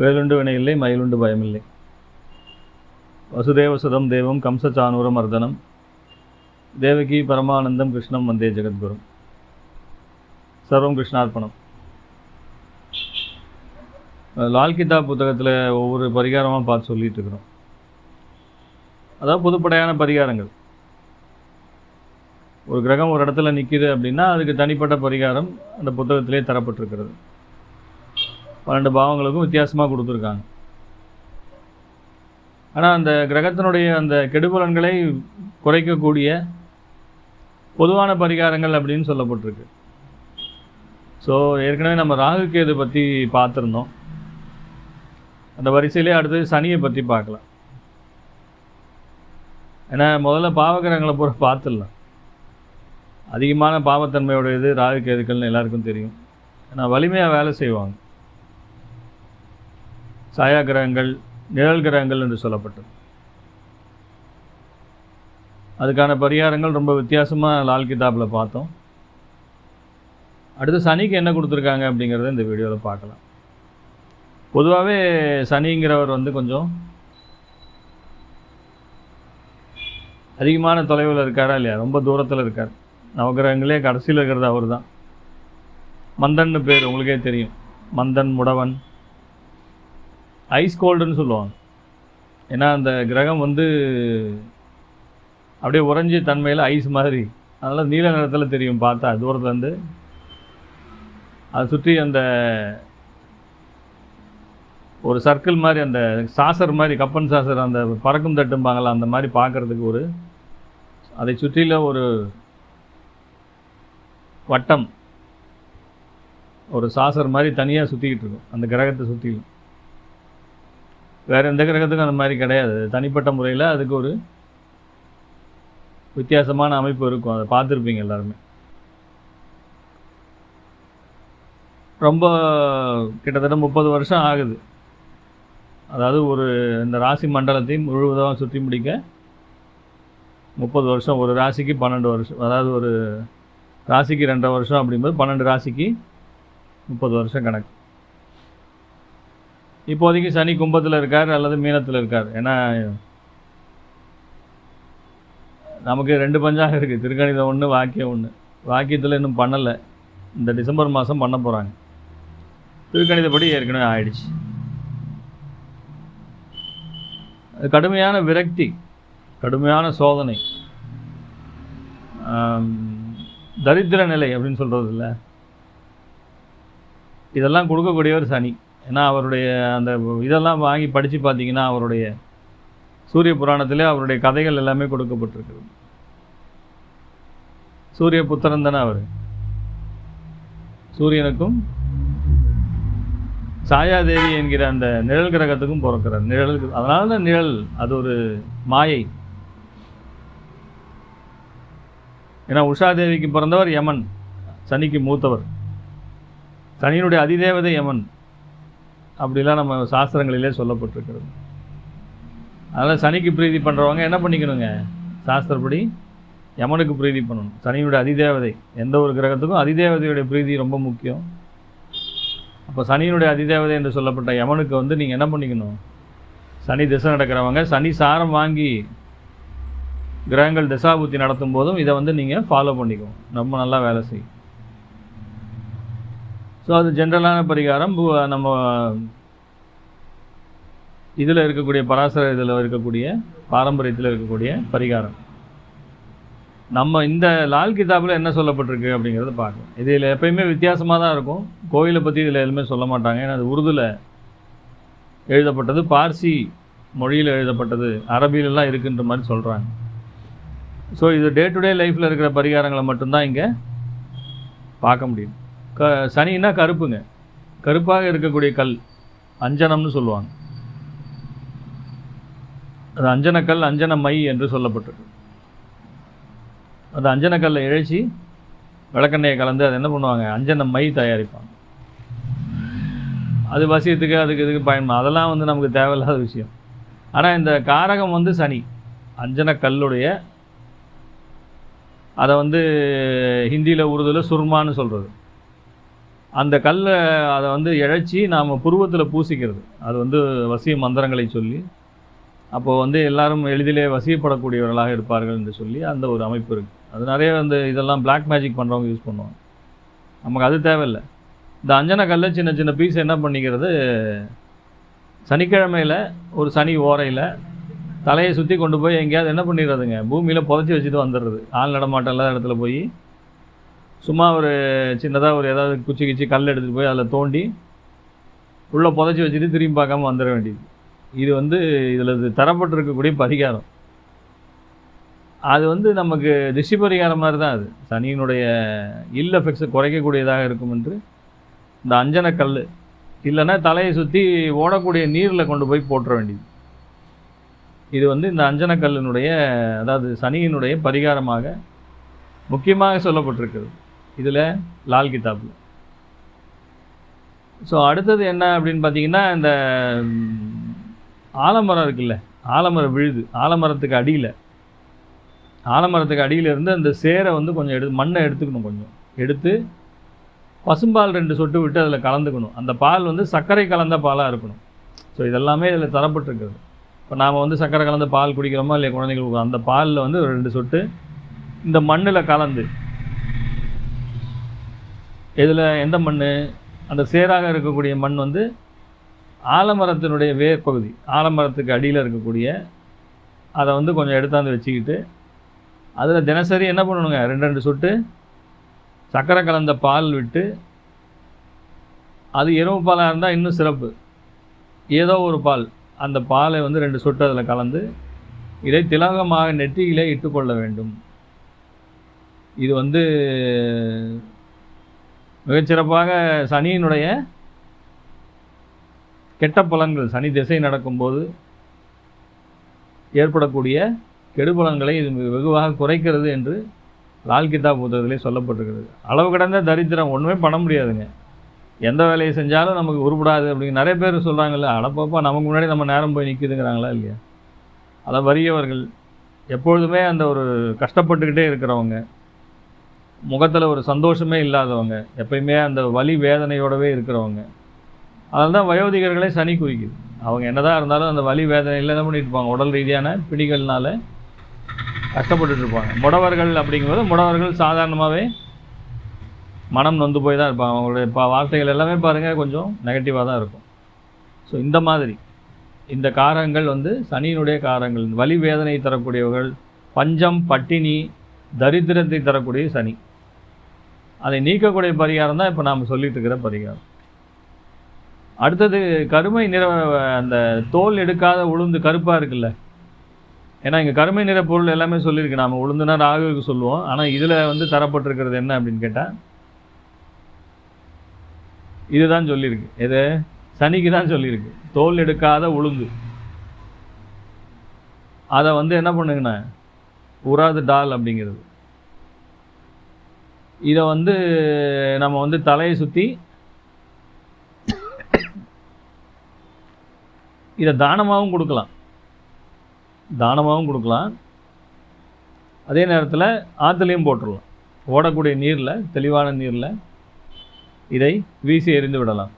வேலுண்டு வினையில்லை மயிலுண்டு பயமில்லை. வசுதேவ சுதம் தேவம் கம்சச்சானூர மர்தனம். தேவகி பரமானந்தம் கிருஷ்ணம் வந்தே ஜெகத்குரும் சர்வம் கிருஷ்ணார்ப்பணம். லால்கிதா புத்தகத்தில் ஒவ்வொரு பரிகாரமாக பார்த்து சொல்லிட்டு இருக்கிறோம். அதாவது புதுப்படையான பரிகாரங்கள். ஒரு கிரகம் ஒரு இடத்துல நிற்கிது அப்படின்னா அதுக்கு தனிப்பட்ட பரிகாரம் அந்த புத்தகத்திலே தரப்பட்டிருக்கிறது. பன்னெண்டு பாவங்களுக்கும் வித்தியாசமாக கொடுத்துருக்காங்க. ஆனால் அந்த கிரகத்தினுடைய அந்த கெடுபலன்களை குறைக்கக்கூடிய பொதுவான பரிகாரங்கள் அப்படின்னு சொல்லப்பட்டிருக்கு. ஸோ ஏற்கனவே நம்ம ராகு கேது பற்றி பார்த்துருந்தோம். அந்த வரிசையிலே அடுத்தது சனியை பற்றி பார்க்கலாம். ஏன்னா முதல்ல பாவகிரகங்களை பூரா பார்த்துடலாம். அதிகமான பாவத்தன்மையுடையது ராகு கேதுக்கள்னு எல்லாருக்கும் தெரியும். ஏன்னா வலிமையாக வேலை செய்வாங்க. சாயா கிரகங்கள் நிழல் கிரகங்கள் என்று சொல்லப்பட்டது. அதுக்கான பரிகாரங்கள் ரொம்ப வித்தியாசமாக லால் கிதாப்பில் பார்த்தோம். அடுத்து சனிக்கு என்ன கொடுத்துருக்காங்க அப்படிங்கிறத இந்த வீடியோவில் பார்க்கலாம். பொதுவாகவே சனிங்கிறவர் வந்து கொஞ்சம் அதிகமான தொலைவில் இருக்காரா இல்லையா? ரொம்ப தூரத்தில் இருக்கார். நவகிரகங்களே கடைசியில் இருக்கிறது அவர் தான் மந்தன்னு பேர் உங்களுக்கே தெரியும். மந்தன் முடவன் ஐஸ் கோல்டுன்னு சொல்லுவாங்க. ஏன்னா அந்த கிரகம் வந்து அப்படியே உறைஞ்சி தன்மையில் ஐஸ் மாதிரி. அதனால் நீல நிறத்தில் தெரியும் பார்த்தா தூரத்துலேருந்து அதை சுற்றி அந்த ஒரு சர்க்கிள் மாதிரி அந்த சாசர் மாதிரி கப்பன் சாசர் அந்த பறக்கும் தட்டும்பாங்களா அந்த மாதிரி பார்க்குறதுக்கு ஒரு அதை சுற்றில ஒரு வட்டம். ஒரு சாசர் மாதிரி தனியாக சுற்றிக்கிட்டு இருக்கும் அந்த கிரகத்தை சுற்றிலும். வேறு எந்த கிரகத்துக்கும் அந்த மாதிரி கிடையாது. தனிப்பட்ட முறையில் அதுக்கு ஒரு வித்தியாசமான அமைப்பு இருக்கும். அதை பார்த்துருப்பீங்க எல்லாருமே. ரொம்ப கிட்டத்தட்ட முப்பது வருஷம் ஆகுது. அதாவது ஒரு இந்த ராசி மண்டலத்தையும் முழுவதும் சுற்றி முடிக்க முப்பது வருஷம். ஒரு ராசிக்கு பன்னெண்டு வருஷம். அதாவது ஒரு ராசிக்கு ரெண்டரை வருஷம் அப்படிங்கும்போது பன்னெண்டு ராசிக்கு முப்பது வருஷம் கணக்கு. இப்போதைக்கு சனி கும்பத்தில் இருக்கார் அல்லது மீனத்தில் இருக்கார். ஏன்னா நமக்கு ரெண்டு பஞ்சாக இருக்குது திருக்கணிதம் ஒன்று வாக்கியம் ஒன்று வாக்கியத்தில் இன்னும் பண்ணலை. இந்த டிசம்பர் மாதம் பண்ண போகிறாங்க திருக்கணிதப்படி ஏற்கனவே ஆயிடுச்சு. அது கடுமையான விரக்தி கடுமையான சோதனை. தரித்திர நிலை அப்படின்னு சொல்கிறது இல்லை இதெல்லாம் கொடுக்கக்கூடியவர் சனி. ஏன்னா அவருடைய அந்த இதெல்லாம் வாங்கி படித்து பார்த்தீங்கன்னா அவருடைய சூரிய புராணத்திலே அவருடைய கதைகள் எல்லாமே கொடுக்கப்பட்டிருக்குது. சூரிய புத்திரன் தானே அவர்? சூரியனுக்கும் சாயாதேவி என்கிற அந்த நிழல் கிரகத்துக்கும் பிறக்கிறார். நிழல் அதனால தான் நிழல் அது ஒரு மாயை. ஏன்னா உஷாதேவிக்கு பிறந்தவர் யமன் சனிக்கு மூத்தவர். சனியினுடைய அதிதேவதை யமன். அப்படிலாம் நம்ம சாஸ்திரங்களிலே சொல்லப்பட்டிருக்கிறது. அதனால் சனிக்கு பிரீதி பண்ணுறவங்க என்ன பண்ணிக்கணுங்க? சாஸ்திரப்படி யமனுக்கு பிரீதி பண்ணணும். சனியினுடைய அதிதேவதை. எந்த ஒரு கிரகத்துக்கும் அதிதேவதையுடைய பிரீதி ரொம்ப முக்கியம். அப்போ சனியினுடைய அதிதேவதை என்று சொல்லப்பட்ட யமனுக்கு வந்து நீங்கள் என்ன பண்ணிக்கணும்? சனி திசை நடக்கிறவங்க சனி சாரம் வாங்கி கிரகங்கள் திசாபுத்தி நடத்தும் போதும் இதை வந்து நீங்கள் ஃபாலோ பண்ணிக்கணும். ரொம்ப நல்லா வேலை செய்யும். ஸோ அது ஜென்ரலான பரிகாரம். பு- நம்ம இதில் இருக்கக்கூடிய பராசர இதில் இருக்கக்கூடிய பாரம்பரியத்தில் இருக்கக்கூடிய பரிகாரம். நம்ம இந்த லால் கிதாபில் என்ன சொல்லப்பட்டிருக்கு அப்படிங்கிறத பார்க்கலாம். இதில் எப்பயுமே வித்தியாசமாக தான் இருக்கும். கோயிலை பற்றி இதில் எதுவுமே சொல்ல மாட்டாங்க. ஏன்னா அது உருதுல எழுதப்பட்டது. பார்சி மொழியில் எழுதப்பட்டது. அரபியிலலாம் இருக்குன்ற மாதிரி சொல்கிறாங்க ஸோ இது டே டு டே லைஃப்பில் இருக்கிற பரிகாரங்களை மட்டும்தான் இங்கே பார்க்க முடியும். க சனின்னா கருப்புங்க. கருப்பாக இருக்கக்கூடிய கல் அஞ்சனம்னு சொல்லுவாங்க. அது அஞ்சனக்கல் அஞ்சன மை என்று சொல்லப்பட்டிருக்கு. அந்த அஞ்சனக்கல்லை இழைச்சி விளக்கெண்ணெயை கலந்து அதை என்ன பண்ணுவாங்க? அஞ்சன மை தயாரிப்பாங்க. அது வசியத்துக்கு அதுக்கு இதுக்கு பயன்படும் அதெல்லாம் வந்து நமக்கு தேவையில்லாத விஷயம். ஆனால் இந்த காரகம் வந்து சனி அஞ்சனக்கல்லுடைய அதை வந்து ஹிந்தியில் உருதுல சுர்மான்னு சொல்கிறது அந்த கல்லை அதை வந்து இழைச்சி நாம் புருவத்தில் பூசிக்கிறது. அது வந்து வசிய மந்திரங்களை சொல்லி அப்போது வந்து எல்லாரும் எளிதிலே வசியப்படக்கூடியவர்களாக இருப்பார்கள் என்று சொல்லி அந்த ஒரு அமைப்பு இருக்குது அது நிறைய வந்து இதெல்லாம் பிளாக் மேஜிக் பண்ணுறவங்க யூஸ் பண்ணுவாங்க. நமக்கு அது தேவையில்லை. இந்த அஞ்சன கல்லை சின்ன சின்ன பீஸ் என்ன பண்ணிக்கிறது? சனிக்கிழமையில் ஒரு சனி ஓரையில் தலையை சுற்றி கொண்டு போய் எங்கேயாவது என்ன பண்ணிடுறதுங்க? பூமியில் புதைச்சி வச்சுட்டு வந்துடுறது. ஆள் நடமாட்டம் இல்லாத இடத்துல போய் சும்மா ஒரு சின்னதாக ஒரு ஏதாவது குச்சி கிச்சி கல் எடுத்துகிட்டு போய் அதில் தோண்டி உள்ளே புதைச்சி வச்சுட்டு திரும்பி பார்க்காம வந்துட வேண்டியது. இது வந்து இதில் இது தரப்பட்டிருக்கக்கூடிய பரிகாரம். அது வந்து நமக்கு திஷ்டி பரிகாரம் மாதிரி தான் அது. சனியினுடைய இல் எஃபெக்ட்ஸை குறைக்கக்கூடியதாக இருக்கும் என்று இந்த அஞ்சனக்கல் இல்லைன்னா தலையை சுற்றி ஓடக்கூடிய நீரில் கொண்டு போய் போட்டுற வேண்டியது. இது வந்து இந்த அஞ்சனக்கல்லினுடைய அதாவது சனியினுடைய பரிகாரமாக முக்கியமாக சொல்லப்பட்டிருக்கிறது. இதில் லால் கிதாபில் ஸோ அடுத்தது என்ன அப்படின்னு பார்த்தீங்கன்னா இந்த ஆலமரம் இருக்குல்ல ஆலமரம் விழுது ஆலமரத்துக்கு அடியில். ஆலமரத்துக்கு அடியில் இருந்து அந்த சேரை வந்து கொஞ்சம் எடு மண்ணை எடுத்துக்கணும் கொஞ்சம். எடுத்து பசும்பால் ரெண்டு சொட்டு விட்டு அதில் கலந்துக்கணும். அந்த பால் வந்து சர்க்கரை கலந்த பாலாக இருக்கணும். ஸோ இதெல்லாமே இதில் தரப்பட்டிருக்கிறது. இப்போ நாம் வந்து சர்க்கரை கலந்த பால் குடிக்கிறோமா இல்லை குழந்தைங்களுக்கு அந்த பாலில் வந்து ரெண்டு சொட்டு இந்த மண்ணில் கலந்து இதில் எந்த மண் அந்த சேராக இருக்கக்கூடிய மண் வந்து ஆலமரத்தினுடைய வேர் பகுதி ஆலமரத்துக்கு அடியில் இருக்கக்கூடிய அதை வந்து கொஞ்சம் எடுத்தாந்து வச்சுக்கிட்டு அதில் தினசரி என்ன பண்ணணுங்க? ரெண்டு ரெண்டு சொட்டு சர்க்கரை கலந்த பால் விட்டு அது எருவு பாலாக இருந்தால் இன்னும் சிறப்பு. ஏதோ ஒரு பால் அந்த பாலை வந்து ரெண்டு சொட்டு அதில் கலந்து இதை திலகமாக நெற்றியிலே இட்டுக்கொள்ள வேண்டும். இது வந்து மிகச்சிறப்பாக சனியினுடைய கெட்ட பலன்கள் சனி திசை நடக்கும்போது ஏற்படக்கூடிய கெடுபலன்களை இது வெகுவாக குறைக்கிறது என்று லால் கிதா புத்தகத்திலே சொல்லப்பட்டிருக்கிறது. அளவு கடந்த தரித்திரம் ஒன்றுமே பண்ண முடியாதுங்க. எந்த வேலையை செஞ்சாலும் நமக்கு உருப்படாது அப்படிங்க நிறைய பேர் சொல்கிறாங்கல்ல அடப்பப்பா நமக்கு முன்னாடி நம்ம நேரம் போய் நிற்கிதுங்கிறாங்களா இல்லையா? அதை வறியவர்கள் எப்பொழுதுமே அந்த ஒரு கஷ்டப்பட்டுக்கிட்டே இருக்கிறவங்க. முகத்தில் ஒரு சந்தோஷமே இல்லாதவங்க. எப்பயுமே அந்த வலி வேதனையோடவே இருக்கிறவங்க. அதனால தான் வயோதிகர்களே சனி குறிக்குது. அவங்க என்னதான் இருந்தாலும் அந்த வலி வேதனையில் என்ன பண்ணிட்டு இருப்பாங்க. உடல் ரீதியான பிடிகள்னால கஷ்டப்பட்டுட்டு இருப்பாங்க. முடவர்கள் அப்படிங்கும்போது முடவர்கள் சாதாரணமாகவே மனம் நொந்து போய் தான் இருப்பாங்க. அவங்களுடைய பா வார்த்தைகள் எல்லாமே பாருங்கள் கொஞ்சம் நெகட்டிவாக தான் இருக்கும். ஸோ இந்த மாதிரி இந்த காரங்கள் வந்து சனியினுடைய காரங்கள் வலி வேதனை தரக்கூடியவர்கள் பஞ்சம் பட்டினி தரித்திரத்தை தரக்கூடிய சனி. அதை நீக்கக்கூடிய பரிகாரம் தான் இப்போ நாம் சொல்லிட்டு இருக்கிற பரிகாரம். அடுத்தது கருமை நிற அந்த தோல் எடுக்காத உளுந்து கருப்பாக இருக்குல்ல? ஏன்னா இங்கே கருமை நிற பொருள் எல்லாமே சொல்லியிருக்கு. நாம் உளுந்துனா ராகுவுக்கு சொல்லுவோம். ஆனால் இதில் வந்து தரப்பட்டிருக்கிறது என்ன அப்படின்னு கேட்டால் இதுதான் சொல்லியிருக்கு. எது? சனிக்கு தான் சொல்லியிருக்கு. தோல் எடுக்காத உளுந்து. அதை வந்து என்ன பண்ணுங்கண்ணா உராது டால் அப்படிங்கிறது. இதை வந்து நம்ம வந்து தலையை சுற்றி இதை தானமாகவும் கொடுக்கலாம். தானமாகவும் கொடுக்கலாம். அதே நேரத்தில் ஆற்றுலையும் போட்டுடலாம் ஓடக்கூடிய நீரில் தெளிவான நீரில் இதை வீசி எறிந்து விடலாம்.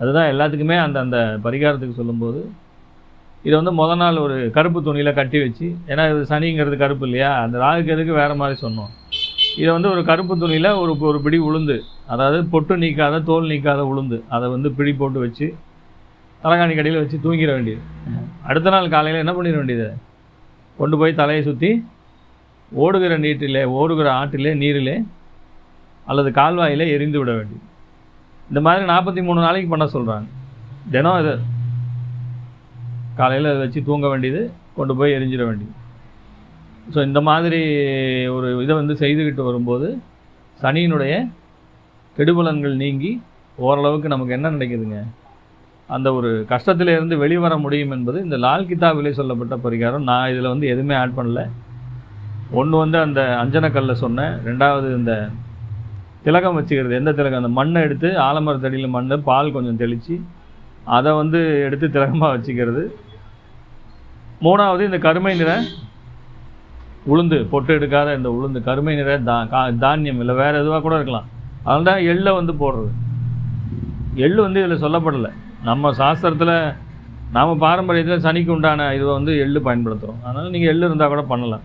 அதுதான் எல்லாத்துக்குமே அந்த அந்த பரிகாரத்துக்கு சொல்லும்போது இதை வந்து முத நாள் ஒரு கருப்பு துணியில் கட்டி வச்சு ஏன்னா இது சனிங்கிறது கருப்பு இல்லையா? அந்த ராகுக்கு எதுக்கு வேறு மாதிரி சொன்னோம். இதை வந்து ஒரு கருப்பு துணியில் ஒரு ஒரு பிடி உளுந்து. அதாவது பொட்டு நீக்காத தோல் நீக்காத உளுந்து. அதை வந்து பிடி போட்டு வச்சு தலைகாணி கடையில் வச்சு தூங்கிட வேண்டியது. அடுத்த நாள் காலையில் என்ன பண்ணிட வேண்டியது? கொண்டு போய் தலையை சுற்றி ஓடுகிற நீட்டிலே ஓடுகிற ஆற்றிலே நீரிலே அல்லது கால்வாயிலே எரிந்து விட வேண்டியது. இந்த மாதிரி நாற்பத்தி மூணு நாளைக்கு பண்ண சொல்கிறாங்க தினம் இது காலையில் அதை வச்சு தூங்க வேண்டியது கொண்டு போய் எரிஞ்சிட வேண்டியது. ஸோ இந்த மாதிரி ஒரு இதை வந்து செய்துக்கிட்டு வரும்போது சனியினுடைய கெடுபலன்கள் நீங்கி ஓரளவுக்கு நமக்கு என்ன நடக்குதுங்க? அந்த ஒரு கஷ்டத்திலேருந்து வெளிவர முடியும் என்பது இந்த லால் கிதாபிலே சொல்லப்பட்ட பரிகாரம். நான் இதில் வந்து எதுவுமே ஆட் பண்ணல. ஒன்று வந்து அந்த அஞ்சனக்கல்ல சொன்னேன் ரெண்டாவது இந்த திலகம் வச்சுக்கிறது. எந்த திலகம்? அந்த மண்ணை எடுத்து ஆலமரத்தடியில் மண் பால் கொஞ்சம் தெளித்து அதை வந்து எடுத்து திலகமாக வச்சுக்கிறது. மூணாவது இந்த கருமை நிற உளுந்து பொட்டு எடுக்காத இந்த உளுந்து கருமை நிற தா கா தானியம் இல்லை வேறு எதுவாக கூட இருக்கலாம். அதனால தான் எள்ளை வந்து போடுறது. எள்ளு வந்து இதில் சொல்லப்படலை. நம்ம சாஸ்திரத்தில் நாம் பாரம்பரியத்தில் சனிக்கு உண்டான இதை வந்து எள்ளு பயன்படுத்துகிறோம் அதனால் நீங்கள் எள்ளு இருந்தால் கூட பண்ணலாம்.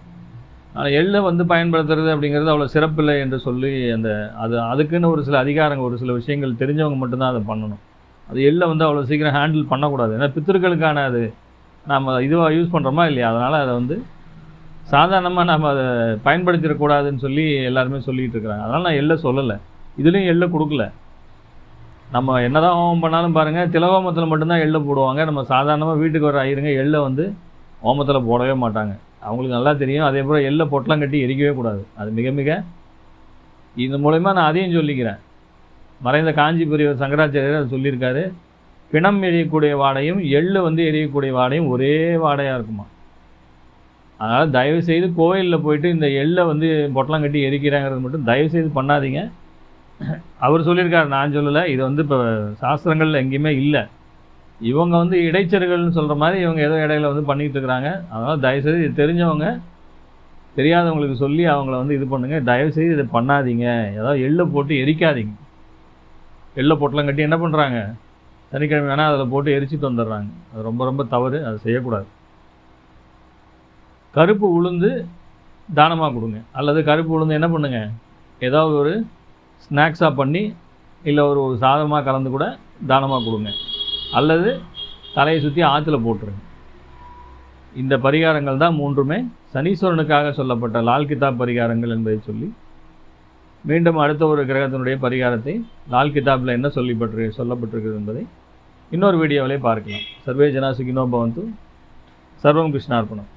ஆனால் எள்ளை வந்து பயன்படுத்துறது அப்படிங்கிறது அவ்வளோ சிறப்பில்லை என்று சொல்லி அந்த அது அதுக்குன்னு ஒரு சில அதிகாரங்கள் ஒரு சில விஷயங்கள் தெரிஞ்சவங்க மட்டும்தான் அதை பண்ணணும். அது எள்ளை வந்து அவ்வளோ சீக்கிரம் ஹேண்டில் பண்ணக்கூடாது. ஏன்னா பித்திருக்களுக்கான அது நம்ம இதுவாக யூஸ் பண்ணுறோமா இல்லையா? அதனால் அதை வந்து சாதாரணமாக நம்ம அதை பயன்படுத்திடக்கூடாதுன்னு சொல்லி எல்லாருமே சொல்லிகிட்டு இருக்கிறாங்க. அதனால் நான் எள்ள சொல்லலை. இதுலேயும் எள்ளை கொடுக்கல. நம்ம என்னதான் ஹோமம் பண்ணாலும் பாருங்கள் திலகோமத்தில் மட்டும்தான் எள்ளை போடுவாங்க. நம்ம சாதாரணமாக வீட்டுக்கு வர ஐயருங்க எள்ளை வந்து ஹோமத்தில் போடவே மாட்டாங்க. அவங்களுக்கு நல்லா தெரியும். அதே போல் எள்ளை பொட்டலாம் கட்டி எரிக்கவே கூடாது. அது மிக மிக இது மூலயமா நான் அதையும் சொல்லிக்கிறேன். மறைந்த காஞ்சி சங்கராச்சாரியர் அதை சொல்லியிருக்காரு. பிணம் எரியக்கூடிய வாடையும் எள்ளு வந்து எரியக்கூடிய வாடையும் ஒரே வாடையாக இருக்குமா? அதனால் தயவு செய்து கோயிலில் போயிட்டு இந்த எள்ளை வந்து பொட்டலம் கட்டி எரிக்கிறாங்கிறது மட்டும் தயவு செய்து பண்ணாதீங்க. அவர் சொல்லியிருக்காரு நான் சொல்லலை. இது வந்து இப்போ சாஸ்திரங்களில் எங்கேயுமே இல்லை. இவங்க வந்து இடைச்சர்கள்னு சொல்கிற மாதிரி இவங்க ஏதோ இடையில வந்து பண்ணிக்கிட்டு இருக்கிறாங்க. அதனால் தயவுசெய்து இது தெரிஞ்சவங்க தெரியாதவங்களுக்கு சொல்லி அவங்கள வந்து இது பண்ணுங்கள் தயவுசெய்து இதை பண்ணாதீங்க. ஏதாவது எள்ளை போட்டு எரிக்காதீங்க. எள்ளை பொட்டலம் கட்டி என்ன பண்ணுறாங்க சனிக்கிழமை வேணால் அதில் போட்டு எரிச்சிட்டு வந்துடுறாங்க. அது ரொம்ப ரொம்ப தவறு. அதை செய்யக்கூடாது. கருப்பு உளுந்து தானமாக கொடுங்க. அல்லது கருப்பு உளுந்து என்ன பண்ணுங்கள் ஏதாவது ஒரு ஸ்நாக்ஸாக பண்ணி இல்லை ஒரு ஒரு சாதமாக கலந்து கூட தானமாக கொடுங்க. அல்லது தலையை சுற்றி ஆற்றுல போட்டுருங்க. இந்த பரிகாரங்கள் தான் மூன்றுமே. சனீஸ்வரனுக்காக சொல்லப்பட்ட லால் கிதாப் பரிகாரங்கள் என்பதை சொல்லி மீண்டும் அடுத்த ஒரு கிரகத்தினுடைய பரிகாரத்தை லால் கிதாபில் என்ன சொல்லிப்பட்டு சொல்லப்பட்டிருக்கிறது என்பதை இன்னொரு வீடியோவிலே பார்க்கலாம். சர்வே ஜனாசுகினோ பவந்து. சர்வம் கிருஷ்ணார்ப்பணம்